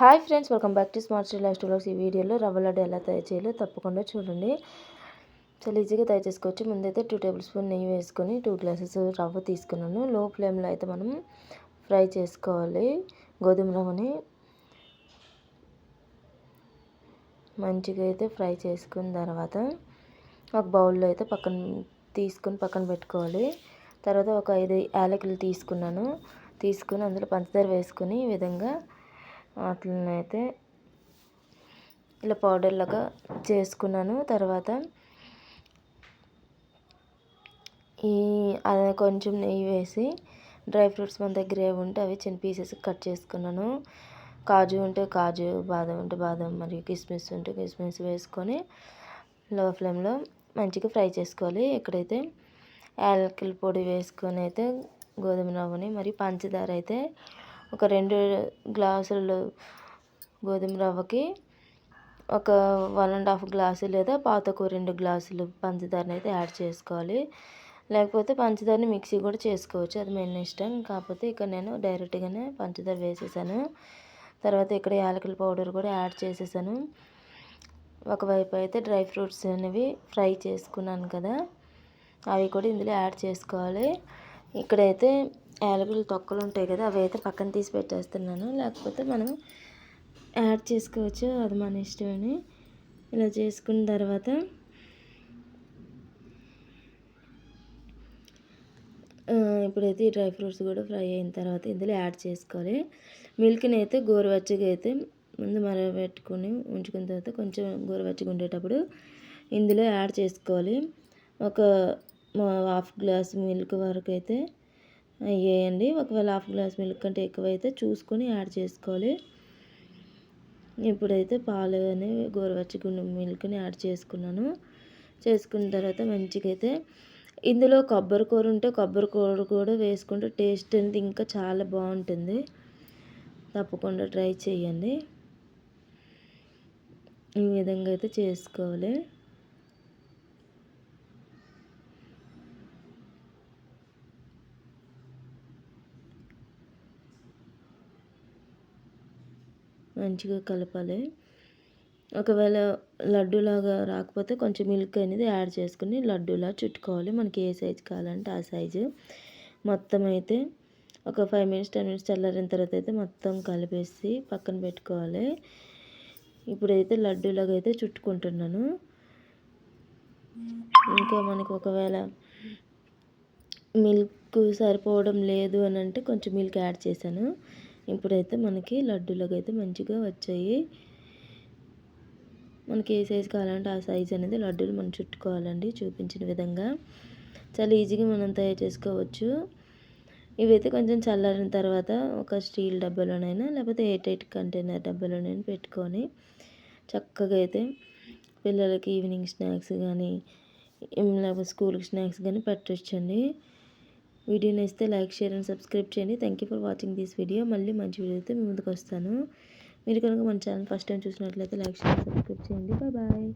Hi friends welcome back to smart style life styles ఈ వీడియోలో రవ్వ లడ్డు ఎలా తయారు చేయాలో తప్పకుండా చూడండి. చాలా ఈజీగా తయారు చేసుకోవచ్చు. ముందైతే టూ టేబుల్ స్పూన్ నెయ్యి వేసుకొని టూ గ్లాసెస్ రవ్వ తీసుకున్నాను. లో ఫ్లేమ్లో అయితే మనం ఫ్రై చేసుకోవాలి. గోధుమ రవ్వని మంచిగా అయితే ఫ్రై చేసుకున్న తర్వాత ఒక బౌల్లో అయితే పక్కన తీసుకొని పక్కన పెట్టుకోవాలి. తర్వాత ఒక ఐదు యాలకులు తీసుకున్నాను. తీసుకుని అందులో పంచదార వేసుకుని ఈ విధంగా అయితే ఇలా పౌడర్ లాగా చేసుకున్నాను. తర్వాత ఈ అది కొంచెం నెయ్యి వేసి డ్రై ఫ్రూట్స్ మన దగ్గర ఏవి ఉంటే అవి చిన్న పీసెస్ కట్ చేసుకున్నాను. కాజు ఉంటే కాజు బాదం ఉంటే బాదం మరియు కిస్మిస్ ఉంటే కిస్మిస్ వేసుకొని లో ఫ్లేమ్లో మంచిగా ఫ్రై చేసుకోవాలి. ఎక్కడైతే యాలకుల పొడి వేసుకొని అయితే గోధుమ రవ్వని మరియు పంచదార అయితే ఒక రెండు గ్లాసులు గోధుమ రవ్వకి ఒక వన్ అండ్ హాఫ్ గ్లాసు లేదా పాతకు రెండు గ్లాసులు పంచదారని అయితే యాడ్ చేసుకోవాలి. లేకపోతే పంచదారని మిక్సీ కూడా చేసుకోవచ్చు. అది మెయిన్ ఇష్టం. కాకపోతే ఇక్కడ నేను డైరెక్ట్గానే పంచదార వేసేసాను. తర్వాత ఇక్కడ యాలకుల పౌడర్ కూడా యాడ్ చేసేసాను. ఒకవైపు అయితే డ్రై ఫ్రూట్స్ అనేవి ఫ్రై చేసుకున్నాను కదా అవి కూడా ఇందులో యాడ్ చేసుకోవాలి. ఇక్కడైతే యాలకులు తొక్కలు ఉంటాయి కదా అవి అయితే పక్కన తీసి పెట్టేస్తున్నాను. లేకపోతే మనం యాడ్ చేసుకోవచ్చు అది మన ఇష్టమని. ఇలా చేసుకున్న తర్వాత ఇప్పుడైతే ఈ డ్రై ఫ్రూట్స్ కూడా ఫ్రై అయిన తర్వాత ఇందులో యాడ్ చేసుకోవాలి. మిల్క్ని అయితే గోరువెచ్చగా అయితే ముందు మరగబెట్టుకొని ఉంచుకున్న తర్వాత కొంచెం గోరువెచ్చగా ఉండేటప్పుడు ఇందులో యాడ్ చేసుకోవాలి. ఒక హాఫ్ గ్లాస్ మిల్క్ వరకు అయితే వేయండి ఒకవేళ హాఫ్ గ్లాస్ మిల్క్ కంటే ఎక్కువైతే చూసుకొని యాడ్ చేసుకోవాలి. ఇప్పుడైతే పాలు అని గోరువెచ్చగుండు మిల్క్ని యాడ్ చేసుకున్నాను. చేసుకున్న తర్వాత మంచిగా అయితే ఇందులో కొబ్బరి కూర ఉంటే కొబ్బరి కూర కూడా వేసుకుంటే టేస్ట్ అనేది ఇంకా చాలా బాగుంటుంది. తప్పకుండా ట్రై చేయండి. ఈ విధంగా అయితే చేసుకోవాలి. మంచిగా కలపాలి. ఒకవేళ లడ్డూలాగా రాకపోతే కొంచెం మిల్క్ అనేది యాడ్ చేసుకుని లడ్డూలా చుట్టుకోవాలి. మనకి ఏ సైజు కావాలంటే ఆ సైజు మొత్తం అయితే ఒక ఫైవ్ మినిట్స్ టెన్ మినిట్స్ చల్లారిన తర్వాత అయితే మొత్తం కలిపేసి పక్కన పెట్టుకోవాలి. ఇప్పుడైతే లడ్డూలాగా అయితే చుట్టుకుంటున్నాను. ఇంకా మనకు ఒకవేళ మిల్క్ సరిపోవడం లేదు అని అంటే కొంచెం మిల్క్ యాడ్ చేశాను. ఇప్పుడైతే మనకి లడ్డూలకైతే మంచిగా వచ్చాయి. మనకి ఏ సైజు కావాలంటే ఆ సైజ్ అనేది లడ్డూలు మనం చుట్టుకోవాలండి చూపించిన విధంగా. చాలా ఈజీగా మనం తయారు చేసుకోవచ్చు. ఇవైతే కొంచెం చల్లారిన తర్వాత ఒక స్టీల్ డబ్బాలోనైనా లేకపోతే ఎయిట్ ఎయిట్ కంటైనర్ డబ్బాలోనైనా పెట్టుకొని చక్కగా అయితే పిల్లలకి ఈవినింగ్ స్నాక్స్ కానీ లేకపోతే స్కూల్కి స్నాక్స్ కానీ పెట్టచ్చండి. వీడియో నచ్చితే లైక్ షేర్ అండ్ సబ్స్క్రైబ్ చేయండి. Thank you for watching this video మళ్ళీ మంచి వీడియోతో మీ ముందుకు వస్తాను. మీరు కనుక మన ఛానల్ ఫస్ట్ టైం చూసినట్లయితే లైక్ షేర్ సబ్స్క్రైబ్ చేయండి. Bye bye